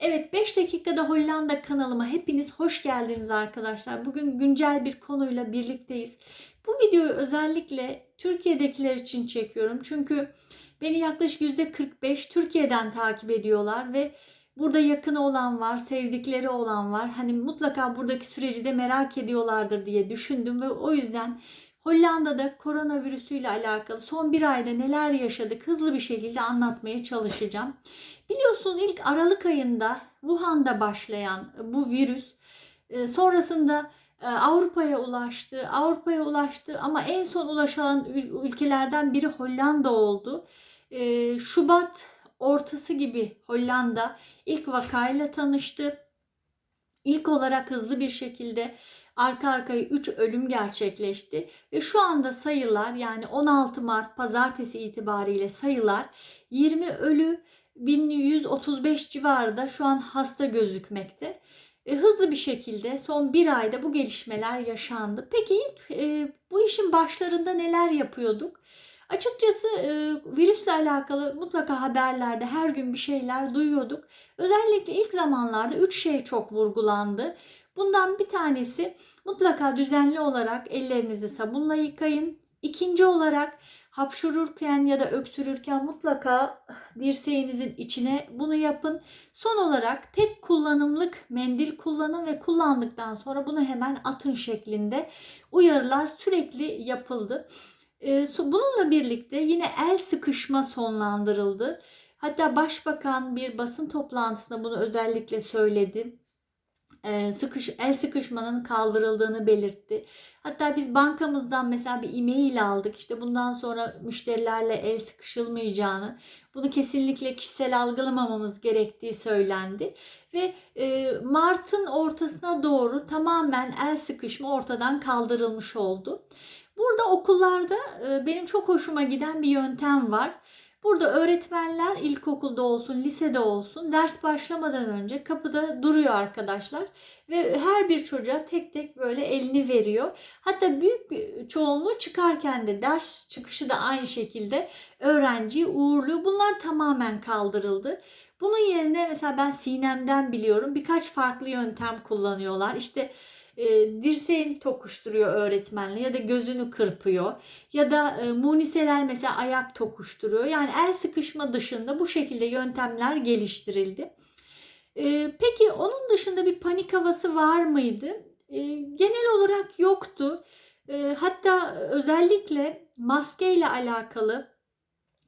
Evet 5 dakikada Hollanda kanalıma hepiniz hoş geldiniz arkadaşlar. Bugün güncel bir konuyla birlikteyiz. Bu videoyu özellikle Türkiye'dekiler için çekiyorum. Çünkü beni yaklaşık %45 Türkiye'den takip ediyorlar ve burada yakını olan var, sevdikleri olan var. Hani mutlaka buradaki süreci de merak ediyorlardır diye düşündüm ve o yüzden Hollanda'da koronavirüsüyle alakalı son bir ayda neler yaşadık hızlı bir şekilde anlatmaya çalışacağım. Biliyorsunuz ilk Aralık ayında Wuhan'da başlayan bu virüs e, sonrasında e, Avrupa'ya ulaştı. Avrupa'ya ulaştı ama en son ulaşan ül- ülkelerden biri Hollanda oldu. E, Şubat ortası gibi Hollanda ilk vakayla tanıştı. İlk olarak hızlı bir şekilde arka arkaya 3 ölüm gerçekleşti ve şu anda sayılar yani 16 Mart pazartesi itibariyle sayılar 20 ölü 1135 civarında şu an hasta gözükmekte. E, hızlı bir şekilde son bir ayda bu gelişmeler yaşandı. Peki ilk e, bu işin başlarında neler yapıyorduk? Açıkçası e, virüsle alakalı mutlaka haberlerde her gün bir şeyler duyuyorduk. Özellikle ilk zamanlarda üç şey çok vurgulandı. Bundan bir tanesi mutlaka düzenli olarak ellerinizi sabunla yıkayın. İkinci olarak hapşururken ya da öksürürken mutlaka dirseğinizin içine bunu yapın. Son olarak tek kullanımlık mendil kullanın ve kullandıktan sonra bunu hemen atın şeklinde uyarılar sürekli yapıldı. Ee, Bununla birlikte yine el sıkışma sonlandırıldı. Hatta başbakan bir basın toplantısında bunu özellikle söyledi. Ee, Sıkış, el sıkışmanın kaldırıldığını belirtti. Hatta biz bankamızdan mesela bir e-mail aldık. İşte bundan sonra müşterilerle el sıkışılmayacağını, bunu kesinlikle kişisel algılamamamız gerektiği söylendi. Ve e, Mart'ın ortasına doğru tamamen el sıkışma ortadan kaldırılmış oldu. Burada okullarda e, benim çok hoşuma giden bir yöntem var. Burada öğretmenler ilkokulda olsun, lisede olsun ders başlamadan önce kapıda duruyor arkadaşlar ve her bir çocuğa tek tek böyle elini veriyor. Hatta büyük bir çoğunluğu çıkarken de ders çıkışı da aynı şekilde öğrenciyi uğurluyor. Bunlar tamamen kaldırıldı. Bunun yerine mesela ben Sinem'den biliyorum birkaç farklı yöntem kullanıyorlar. İşte e, dirseğini tokuşturuyor öğretmenle ya da gözünü kırpıyor ya da e, muniseler mesela ayak tokuşturuyor. Yani el sıkışma dışında bu şekilde yöntemler geliştirildi. E, peki onun dışında bir panik havası var mıydı? E, genel olarak yoktu. E, hatta özellikle maskeyle alakalı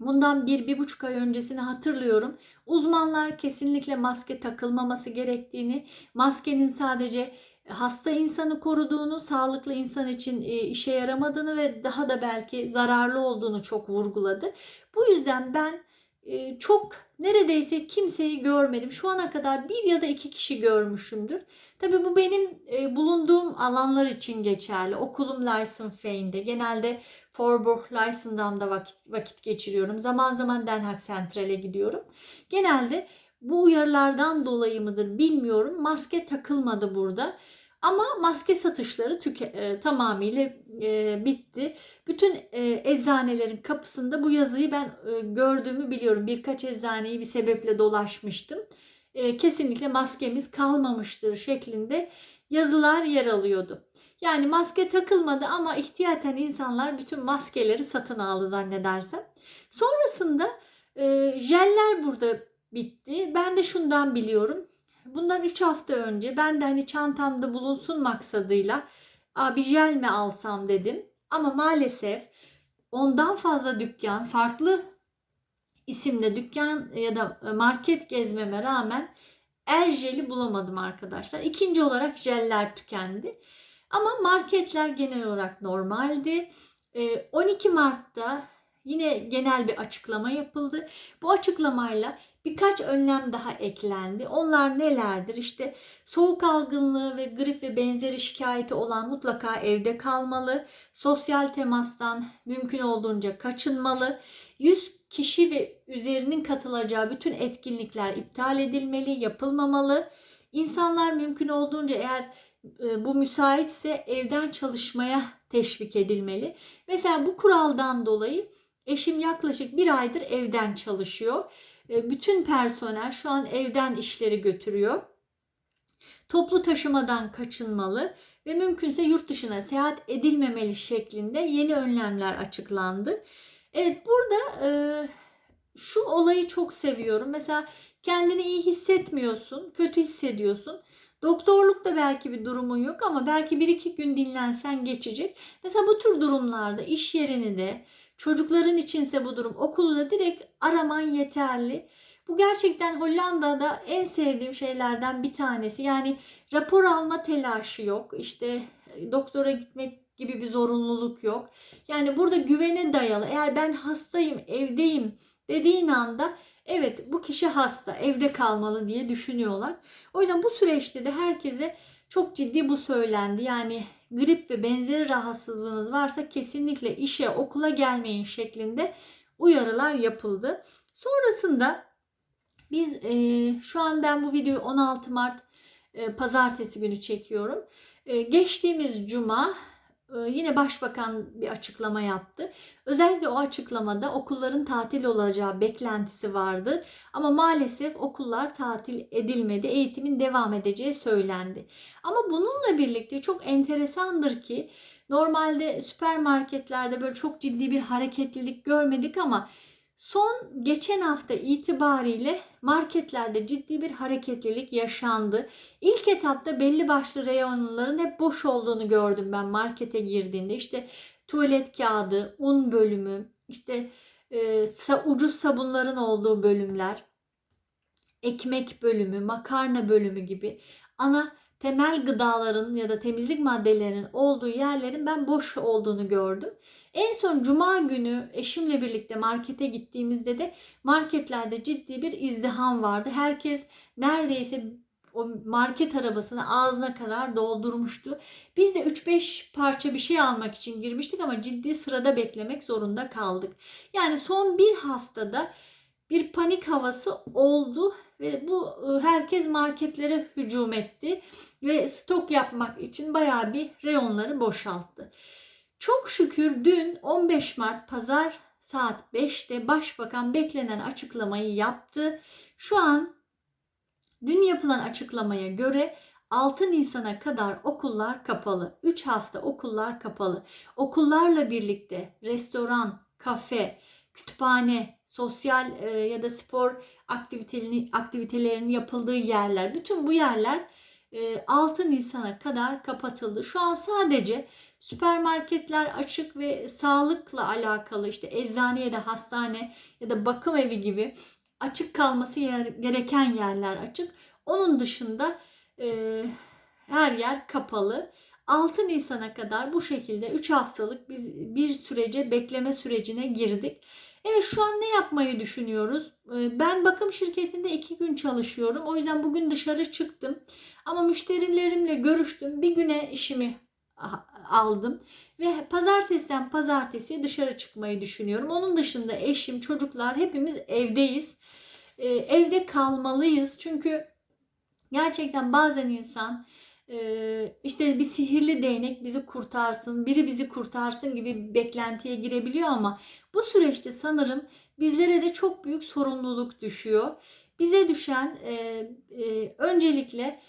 bundan bir, bir buçuk ay öncesini hatırlıyorum. Uzmanlar kesinlikle maske takılmaması gerektiğini, maskenin sadece hasta insanı koruduğunu, sağlıklı insan için e, işe yaramadığını ve daha da belki zararlı olduğunu çok vurguladı. Bu yüzden ben e, çok neredeyse kimseyi görmedim. Şu ana kadar bir ya da iki kişi görmüşümdür. Tabii bu benim e, bulunduğum alanlar için geçerli. Okulum Lysenfeyn'de. Genelde Forborg Lysen'dan vakit, vakit geçiriyorum. Zaman zaman Den Haag Central'e gidiyorum. Genelde bu uyarılardan dolayı mıdır bilmiyorum. Maske takılmadı burada. Ama maske satışları tüke, e, tamamıyla e, bitti. Bütün e, eczanelerin kapısında bu yazıyı ben e, gördüğümü biliyorum. Birkaç eczaneyi bir sebeple dolaşmıştım. E, kesinlikle maskemiz kalmamıştır şeklinde yazılar yer alıyordu. Yani maske takılmadı ama ihtiyaten insanlar bütün maskeleri satın aldı zannedersem. Sonrasında e, jeller burada bitti. Ben de şundan biliyorum. Bundan 3 hafta önce ben de hani çantamda bulunsun maksadıyla bir jel mi alsam dedim. Ama maalesef ondan fazla dükkan, farklı isimde dükkan ya da market gezmeme rağmen el jeli bulamadım arkadaşlar. İkinci olarak jeller tükendi. Ama marketler genel olarak normaldi. 12 Mart'ta yine genel bir açıklama yapıldı. Bu açıklamayla birkaç önlem daha eklendi. Onlar nelerdir? İşte soğuk algınlığı ve grip ve benzeri şikayeti olan mutlaka evde kalmalı. Sosyal temastan mümkün olduğunca kaçınmalı. 100 kişi ve üzerinin katılacağı bütün etkinlikler iptal edilmeli, yapılmamalı. İnsanlar mümkün olduğunca eğer e, bu müsaitse evden çalışmaya teşvik edilmeli. Mesela bu kuraldan dolayı eşim yaklaşık bir aydır evden çalışıyor bütün personel şu an evden işleri götürüyor. Toplu taşımadan kaçınmalı ve mümkünse yurt dışına seyahat edilmemeli şeklinde yeni önlemler açıklandı. Evet burada e, şu olayı çok seviyorum. Mesela kendini iyi hissetmiyorsun, kötü hissediyorsun. Doktorlukta belki bir durumun yok ama belki bir iki gün dinlensen geçecek. Mesela bu tür durumlarda iş yerini de çocukların içinse bu durum okulu da direkt araman yeterli. Bu gerçekten Hollanda'da en sevdiğim şeylerden bir tanesi. Yani rapor alma telaşı yok. İşte doktora gitmek gibi bir zorunluluk yok. Yani burada güvene dayalı. Eğer ben hastayım, evdeyim dediğin anda evet bu kişi hasta, evde kalmalı diye düşünüyorlar. O yüzden bu süreçte de herkese çok ciddi bu söylendi. Yani grip ve benzeri rahatsızlığınız varsa kesinlikle işe, okula gelmeyin şeklinde uyarılar yapıldı. Sonrasında biz e, şu an ben bu videoyu 16 Mart e, pazartesi günü çekiyorum. E, geçtiğimiz cuma yine başbakan bir açıklama yaptı. Özellikle o açıklamada okulların tatil olacağı beklentisi vardı. Ama maalesef okullar tatil edilmedi. Eğitimin devam edeceği söylendi. Ama bununla birlikte çok enteresandır ki normalde süpermarketlerde böyle çok ciddi bir hareketlilik görmedik ama Son geçen hafta itibariyle marketlerde ciddi bir hareketlilik yaşandı. İlk etapta belli başlı reyonların hep boş olduğunu gördüm ben markete girdiğimde. İşte tuvalet kağıdı, un bölümü, işte e, ucuz sabunların olduğu bölümler, ekmek bölümü, makarna bölümü gibi ana temel gıdaların ya da temizlik maddelerinin olduğu yerlerin ben boş olduğunu gördüm. En son cuma günü eşimle birlikte markete gittiğimizde de marketlerde ciddi bir izdiham vardı. Herkes neredeyse o market arabasını ağzına kadar doldurmuştu. Biz de 3-5 parça bir şey almak için girmiştik ama ciddi sırada beklemek zorunda kaldık. Yani son bir haftada bir panik havası oldu ve bu e, herkes marketlere hücum etti ve stok yapmak için bayağı bir reyonları boşalttı. Çok şükür dün 15 Mart pazar saat 5'te başbakan beklenen açıklamayı yaptı. Şu an dün yapılan açıklamaya göre 6 Nisan'a kadar okullar kapalı. 3 hafta okullar kapalı. Okullarla birlikte restoran, kafe, kütüphane, sosyal e, ya da spor aktivitelerinin, aktivitelerinin yapıldığı yerler, bütün bu yerler 6 e, Nisan'a kadar kapatıldı. Şu an sadece süpermarketler açık ve sağlıkla alakalı işte eczane ya da hastane ya da bakım evi gibi açık kalması gereken yerler açık. Onun dışında e, her yer kapalı. 6 Nisan'a kadar bu şekilde 3 haftalık biz bir sürece bekleme sürecine girdik. Evet şu an ne yapmayı düşünüyoruz? Ee, ben bakım şirketinde 2 gün çalışıyorum. O yüzden bugün dışarı çıktım. Ama müşterilerimle görüştüm. Bir güne işimi aldım ve pazartesiden pazartesiye dışarı çıkmayı düşünüyorum. Onun dışında eşim, çocuklar hepimiz evdeyiz. Ee, evde kalmalıyız. Çünkü gerçekten bazen insan işte bir sihirli değnek bizi kurtarsın, biri bizi kurtarsın gibi beklentiye girebiliyor ama bu süreçte sanırım bizlere de çok büyük sorumluluk düşüyor. Bize düşen e, e, öncelikle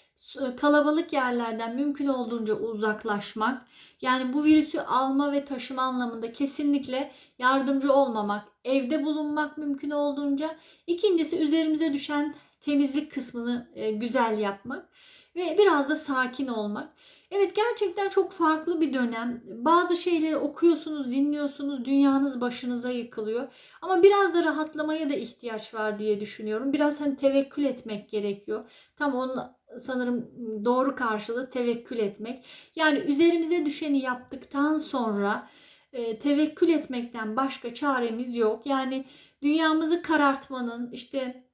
kalabalık yerlerden mümkün olduğunca uzaklaşmak. Yani bu virüsü alma ve taşıma anlamında kesinlikle yardımcı olmamak, evde bulunmak mümkün olduğunca. İkincisi üzerimize düşen temizlik kısmını e, güzel yapmak ve biraz da sakin olmak. Evet gerçekten çok farklı bir dönem. Bazı şeyleri okuyorsunuz, dinliyorsunuz, dünyanız başınıza yıkılıyor. Ama biraz da rahatlamaya da ihtiyaç var diye düşünüyorum. Biraz hani tevekkül etmek gerekiyor. Tam onun sanırım doğru karşılığı tevekkül etmek. Yani üzerimize düşeni yaptıktan sonra e, tevekkül etmekten başka çaremiz yok. Yani dünyamızı karartmanın işte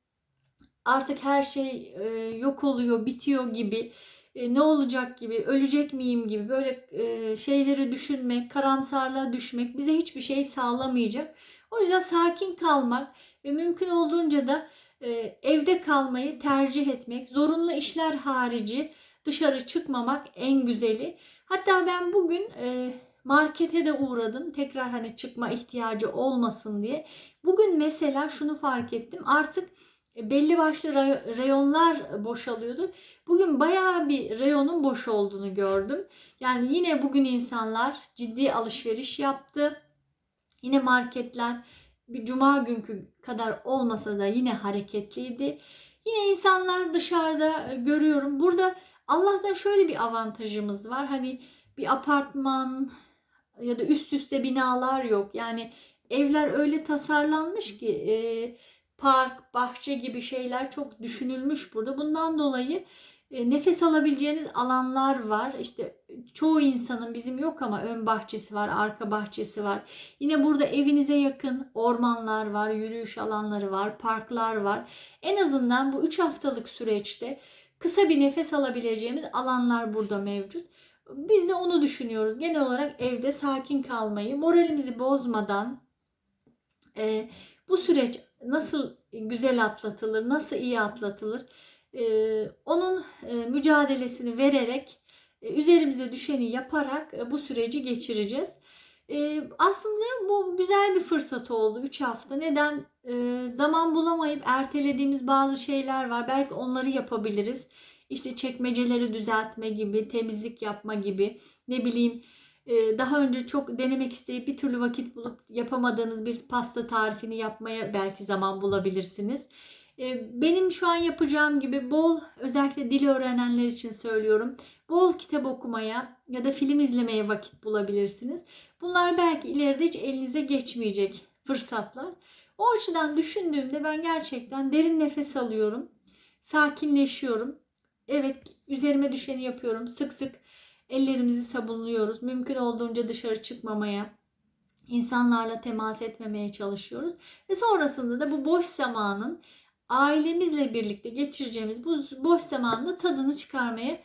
artık her şey e, yok oluyor, bitiyor gibi, e, ne olacak gibi, ölecek miyim gibi böyle e, şeyleri düşünmek, karamsarlığa düşmek bize hiçbir şey sağlamayacak. O yüzden sakin kalmak ve mümkün olduğunca da e, evde kalmayı tercih etmek, zorunlu işler harici dışarı çıkmamak en güzeli. Hatta ben bugün e, Markete de uğradım. Tekrar hani çıkma ihtiyacı olmasın diye. Bugün mesela şunu fark ettim. Artık belli başlı reyonlar boşalıyordu. Bugün bayağı bir reyonun boş olduğunu gördüm. Yani yine bugün insanlar ciddi alışveriş yaptı. Yine marketler bir cuma günkü kadar olmasa da yine hareketliydi. Yine insanlar dışarıda e, görüyorum. Burada Allah'tan şöyle bir avantajımız var. Hani bir apartman ya da üst üste binalar yok. Yani evler öyle tasarlanmış ki e, park, bahçe gibi şeyler çok düşünülmüş burada. Bundan dolayı e, nefes alabileceğiniz alanlar var. İşte çoğu insanın bizim yok ama ön bahçesi var, arka bahçesi var. Yine burada evinize yakın ormanlar var, yürüyüş alanları var, parklar var. En azından bu 3 haftalık süreçte kısa bir nefes alabileceğimiz alanlar burada mevcut. Biz de onu düşünüyoruz. Genel olarak evde sakin kalmayı, moralimizi bozmadan e, bu süreç nasıl güzel atlatılır, nasıl iyi atlatılır, e, onun e, mücadelesini vererek, e, üzerimize düşeni yaparak e, bu süreci geçireceğiz. E, aslında bu güzel bir fırsat oldu 3 hafta. Neden? E, zaman bulamayıp ertelediğimiz bazı şeyler var. Belki onları yapabiliriz. İşte çekmeceleri düzeltme gibi, temizlik yapma gibi, ne bileyim daha önce çok denemek isteyip bir türlü vakit bulup yapamadığınız bir pasta tarifini yapmaya belki zaman bulabilirsiniz. E, Benim şu an yapacağım gibi bol özellikle dil öğrenenler için söylüyorum. Bol kitap okumaya ya da film izlemeye vakit bulabilirsiniz. Bunlar belki ileride hiç elinize geçmeyecek fırsatlar. O açıdan düşündüğümde ben gerçekten derin nefes alıyorum. Sakinleşiyorum. Evet üzerime düşeni yapıyorum. Sık sık ellerimizi sabunluyoruz. Mümkün olduğunca dışarı çıkmamaya, insanlarla temas etmemeye çalışıyoruz. Ve sonrasında da bu boş zamanın ailemizle birlikte geçireceğimiz bu boş zamanında tadını çıkarmaya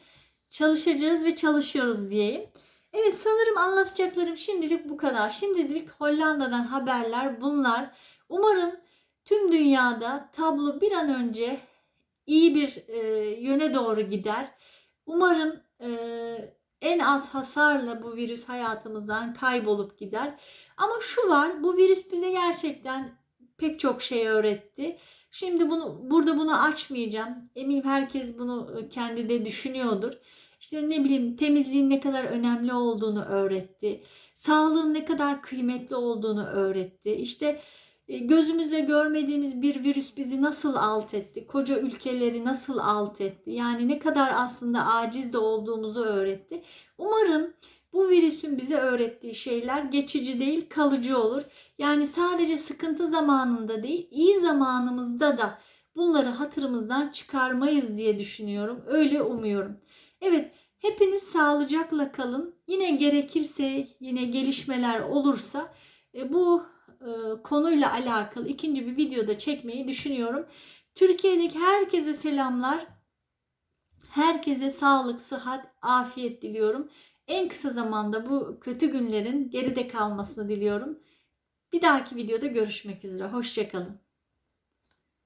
çalışacağız ve çalışıyoruz diyeyim. Evet sanırım anlatacaklarım şimdilik bu kadar. Şimdilik Hollanda'dan haberler bunlar. Umarım tüm dünyada tablo bir an önce iyi bir e, yöne doğru gider. Umarım e, en az hasarla bu virüs hayatımızdan kaybolup gider. Ama şu var, bu virüs bize gerçekten pek çok şey öğretti. Şimdi bunu burada bunu açmayacağım. Eminim herkes bunu e, kendi de düşünüyordur. İşte ne bileyim temizliğin ne kadar önemli olduğunu öğretti. Sağlığın ne kadar kıymetli olduğunu öğretti. İşte gözümüzle görmediğimiz bir virüs bizi nasıl alt etti? Koca ülkeleri nasıl alt etti? Yani ne kadar aslında aciz de olduğumuzu öğretti. Umarım bu virüsün bize öğrettiği şeyler geçici değil, kalıcı olur. Yani sadece sıkıntı zamanında değil, iyi zamanımızda da bunları hatırımızdan çıkarmayız diye düşünüyorum. Öyle umuyorum. Evet, hepiniz sağlıcakla kalın. Yine gerekirse, yine gelişmeler olursa e, bu e, konuyla alakalı ikinci bir videoda çekmeyi düşünüyorum. Türkiye'deki herkese selamlar. Herkese sağlık, sıhhat, afiyet diliyorum. En kısa zamanda bu kötü günlerin geride kalmasını diliyorum. Bir dahaki videoda görüşmek üzere. Hoşçakalın.